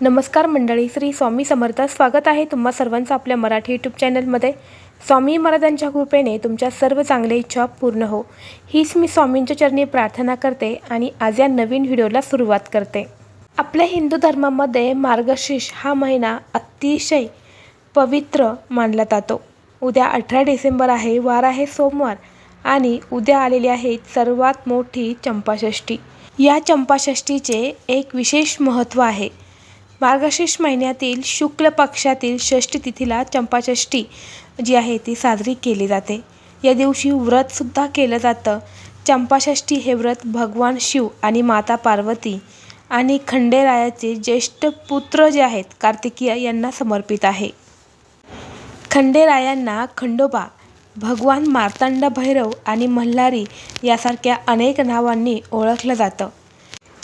नमस्कार मंडळी श्री स्वामी समर्थ. स्वागत आहे तुम्हा सर्वांचं आपल्या मराठी यूट्यूब चॅनलमध्ये स्वामी महाराजांच्या कृपेने तुमच्या सर्व चांगल्या इच्छा पूर्ण हो. हीच मी स्वामींच्या चरणी प्रार्थना करते आणि आज या नवीन व्हिडिओला सुरुवात करते. आपल्या हिंदू धर्मामध्ये मार्गशीर्ष हा महिना अतिशय पवित्र मानला जातो. उद्या अठरा डिसेंबर आहे वार आहे सोमवार आणि उद्या आलेली आहे सर्वात मोठी चंपाषष्ठी. या चंपाषष्ठीचे एक विशेष महत्त्व आहे. मार्गशीर्ष महिन्यातील शुक्ल पक्षातील षष्ठी तिथीला चंपाषष्ठी जी आहे ती साजरी केली जाते. या दिवशी व्रतसुद्धा केलं जातं. चंपाषष्ठी हे व्रत भगवान शिव आणि माता पार्वती आणि खंडेरायाचे ज्येष्ठ पुत्र जे आहेत कार्तिकीय यांना समर्पित आहे. खंडेरायांना खंडोबा भगवान मार्तंड भैरव आणि मल्हारी यासारख्या अनेक नावांनी ओळखलं जातं.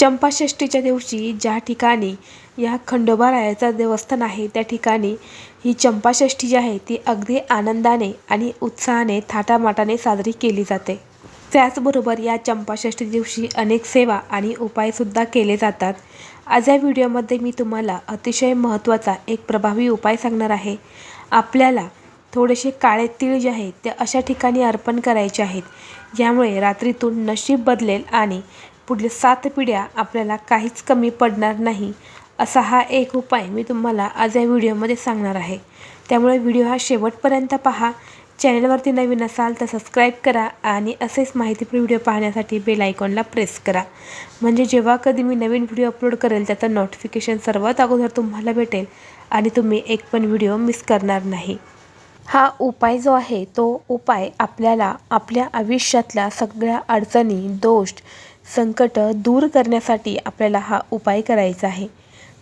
चंपाषष्ठीच्या दिवशी ज्या ठिकाणी या खंडोबा रायाचं देवस्थान आहे त्या ठिकाणी ही चंपाषष्ठी जी आहे ती अगदी आनंदाने आणि उत्साहाने थाटामाटाने साजरी केली जाते. त्याचबरोबर या चंपाषष्ठी दिवशी अनेक सेवा आणि उपायसुद्धा केले जातात. आज या व्हिडिओमध्ये मी तुम्हाला अतिशय महत्त्वाचा एक प्रभावी उपाय सांगणार आहे. आपल्याला थोडेसे काळे तीळ जे आहेत ते अशा ठिकाणी अर्पण करायचे आहेत. यामुळे रात्रीतून नशीब बदलेल आणि पुढील सात पिढ्या आपल्याला काहीच कमी पडणार नाही असा हा एक उपाय मी तुम्हाला आज या व्हिडिओमध्ये सांगणार आहे. त्यामुळे व्हिडिओ हा शेवटपर्यंत पहा. चॅनलवरती नवीन असाल तर सबस्क्राईब करा आणि असेच माहितीपूर्ण व्हिडिओ पाहण्यासाठी बेल आयकॉनला प्रेस करा. म्हणजे जेव्हा कधी मी नवीन व्हिडिओ अपलोड करेल त्याचं नोटिफिकेशन सर्वात अगोदर तुम्हाला भेटेल आणि तुम्ही एक पण व्हिडिओ मिस करणार नाही. हा उपाय जो आहे तो उपाय आपल्याला आपल्या आयुष्यातल्या सगळ्या अडचणी दोष संकट दूर करण्यासाठी आपल्याला हा उपाय करायचा आहे.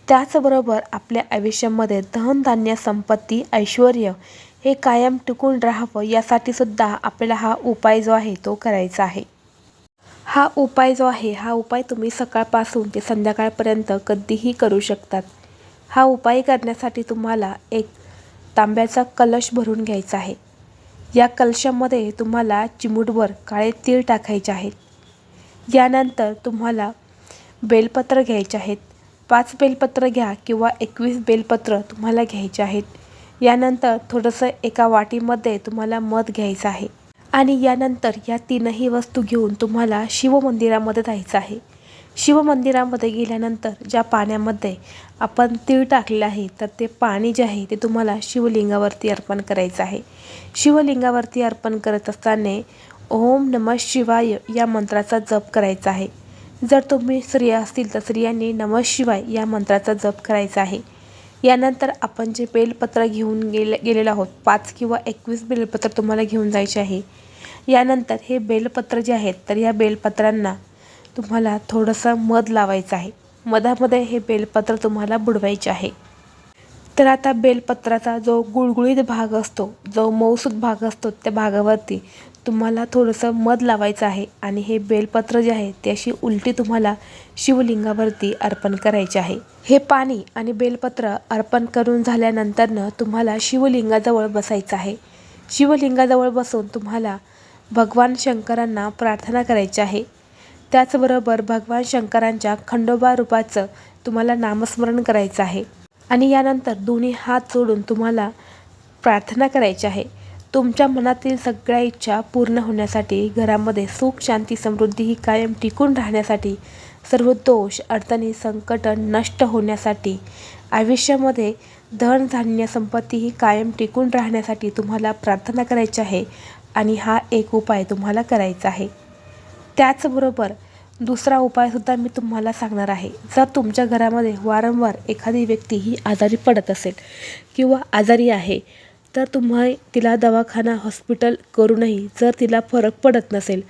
त्याचबरोबर आपल्या आयुष्यामध्ये धनधान्य संपत्ती ऐश्वर हे कायम टिकून राहावं यासाठी सुद्धा आपल्याला हा उपाय जो आहे तो करायचा आहे. हा उपाय जो आहे हा उपाय तुम्ही सकाळपासून ते संध्याकाळपर्यंत कधीही करू शकतात. हा उपाय करण्यासाठी तुम्हाला एक तांब्याचा कलश भरून घ्यायचा आहे. या कलशामध्ये तुम्हाला चिमूटभर काळे तीळ टाकायचे आहेत. यानंतर तुम्हाला बेलपत्र घ्यायचे आहेत. पाच बेलपत्र घ्या किंवा एकवीस बेलपत्र तुम्हाला घ्यायचे आहेत. यानंतर थोडंसं एका वाटीमध्ये तुम्हाला मध घ्यायचं आहे. आणि यानंतर या तीनही वस्तू घेऊन तुम्हाला शिवमंदिरामध्ये जायचं आहे. शिवमंदिरामध्ये गेल्यानंतर ज्या पाण्यामध्ये आपण तीळ टाकलेलं आहे तर ते पाणी जे आहे ते तुम्हाला शिवलिंगावरती अर्पण करायचं आहे. शिवलिंगावरती अर्पण करत असताना ओम नमः शिवाय या मंत्राचा जप करायचा आहे. जर तुम्ही स्त्रिया असतील तर स्त्रियांनी नमः शिवाय या मंत्राचा जप करायचा आहे. यानंतर आपण जे बेलपत्र घेऊन गेले गेलेलो आहोत पाच किंवा एकवीस बेलपत्र तुम्हाला घेऊन जायचे आहे. यानंतर हे बेलपत्र जे आहेत तर या बेलपत्रांना तुम्हाला थोडंसं मध लावायचं आहे. मधामध्ये हे बेलपत्र तुम्हाला बुडवायचे आहे. तर आता बेलपत्राचा जो गुळगुळीत भाग असतो जो मऊसूद भाग असतो त्या भागावरती तुम्हाला थोडंसं मध लावायचं आहे आणि हे बेलपत्र जे आहे ते अशी उलटी तुम्हाला शिवलिंगावरती अर्पण करायचे आहे. हे पाणी आणि बेलपत्र अर्पण करून झाल्यानंतरनं तुम्हाला शिवलिंगाजवळ बसायचं आहे. शिवलिंगाजवळ बसून तुम्हाला भगवान शंकरांना प्रार्थना करायची आहे. त्याचबरोबर भगवान शंकरांच्या खंडोबा रूपाचं तुम्हाला नामस्मरण करायचं आहे. आणि यानंतर दोन्ही हात जोडून तुम्हाला प्रार्थना करायची आहे. तुमच्या मनातील सगळ्या इच्छा पूर्ण होण्यासाठी घरामध्ये सुख शांती समृद्धी ही कायम टिकून राहण्यासाठी सर्व दोष अडचणी संकट नष्ट होण्यासाठी आयुष्यामध्ये धन धान्य संपत्ती ही कायम टिकून राहण्यासाठी तुम्हाला प्रार्थना करायची आहे आणि हा एक उपाय तुम्हाला करायचा आहे. त्याचबरोबर दुसरा उपायसुद्धा मी तुम्हाला सांगणार आहे. जर तुमच्या घरामध्ये वारंवार एखादी व्यक्ती ही आजारी पडत असेल किंवा आजारी आहे तर तुम्हा तिला दवाखाना हॉस्पिटल करूनही जर तिला फरक पडत नसेल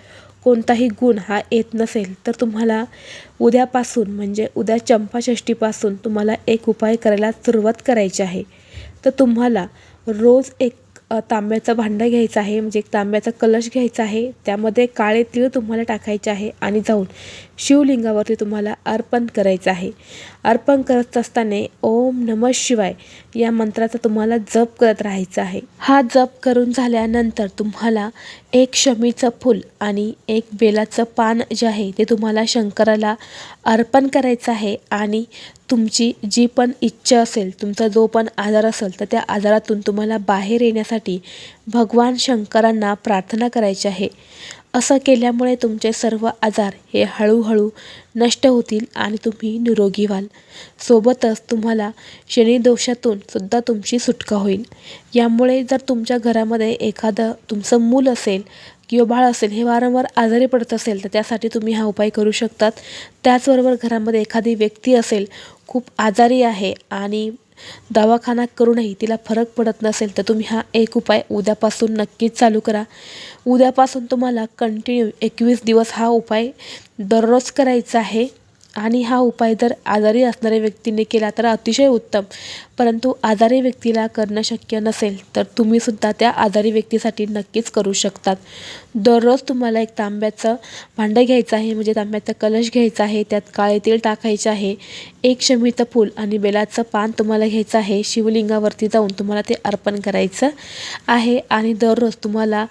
कोणताही गुण हा येत नसेल तर तुम्हाला उद्यापासून म्हणजे उद्या चंपाषष्ठीपासून तुम्हाला एक उपाय करायला सुरुवात करायची आहे. तर तुम्हाला रोज एक तांब्याचं भांडं घ्यायचं आहे म्हणजे एक तांब्याचा कलश घ्यायचा आहे त्यामध्ये काळे तीळ तुम्हाला टाकायचे आहे आणि जाऊन शिवलिंगावरती तुम्हाला अर्पण करायचं आहे. अर्पण करत असताना ओम नमः शिवाय या मंत्राचा तुम्हाला जप करत राहायचा आहे. हा जप करून झाल्यानंतर तुम्हाला एक शमीचं फूल आणि एक बेलाचं पान जे आहे ते तुम्हाला शंकराला अर्पण करायचं आहे आणि तुमची जी पण इच्छा असेल तुमचा जो पण आजार असेल तर त्या आजारातून तुम्हाला बाहेर येण्यासाठी भगवान शंकरांना प्रार्थना करायची आहे. असं केल्यामुळे तुमचे सर्व आजार हे हळूहळू नष्ट होतील आणि तुम्ही निरोगी व्हाल. सोबतच तुम्हाला शनिदोषातून सुद्धा तुमची सुटका होईल. यामुळे जर तुमच्या घरामध्ये एखादं तुमचं मूल असेल किंवा बाळ असेल हे वारंवार आजारी पडत असेल तर त्यासाठी तुम्ही हा उपाय करू शकतात. त्याचबरोबर घरामध्ये एखादी व्यक्ती असेल खूप आजारी आहे आणि दवाखाना करूनही तिला फरक पडत नसेल तर तुम्ही हा एक उपाय उद्यापासून नक्कीच चालू करा. उद्यापासून तुम्हाला कंटिन्यू एकवीस दिवस हा उपाय दररोज करायचा आहे. आणि हा उपाय जर आजारी असणाऱ्या व्यक्तीने केला तर अतिशय उत्तम. परंतु आजारी व्यक्तीला करणं शक्य नसेल तर तुम्हीसुद्धा त्या आजारी व्यक्तीसाठी नक्कीच करू शकतात. दररोज तुम्हाला एक तांब्याचं भांडं घ्यायचं आहे म्हणजे तांब्याचा कलश घ्यायचा आहे त्यात काळे तेल टाकायचे आहे एक शमीचं फूल आणि बेलाचं पान तुम्हाला घ्यायचं आहे शिवलिंगावरती जाऊन तुम्हाला ते अर्पण करायचं आहे आणि दररोज तुम्हाला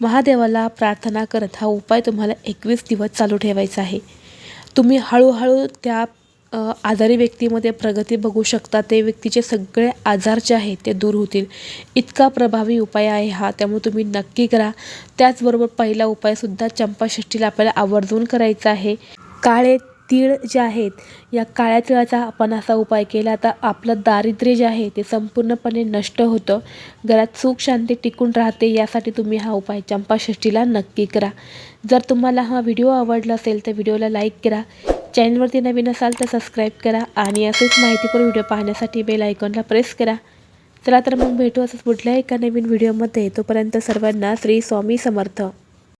महादेवाला प्रार्थना करत हा उपाय तुम्हाला एकवीस दिवस चालू ठेवायचा आहे. तुम्ही हळूहळू त्या आजारी व्यक्तीमध्ये प्रगती बघू शकता. ते व्यक्तीचे सगळे आजार जे आहेत ते दूर होतील. इतका प्रभावी उपाय आहे हा त्यामुळे तुम्ही नक्की करा. त्याचबरोबर पहिला उपायसुद्धा चंपाषष्टीला आपल्याला आवर्जून करायचा आहे. काळे तीळ जे आहेत या काळ्या तिळाचा आपण असा उपाय केला तर आपलं दारिद्र्य जे आहे ते संपूर्णपणे नष्ट होतं. घरात सुख शांती टिकून राहते यासाठी तुम्ही हा उपाय चंपाषष्टीला नक्की करा. जर तुम्हाला हा व्हिडिओ आवडला असेल तर व्हिडिओला लाईक करा. चॅनलवरती नवीन असाल तर सबस्क्राईब करा आणि असेच माहितीपूर्ण व्हिडिओ पाहण्यासाठी बेल आयकॉनला प्रेस करा. चला तर मग भेटू असंच कुठल्याही एका नवीन व्हिडिओमध्ये. तोपर्यंत सर्वांना श्री स्वामी समर्थ.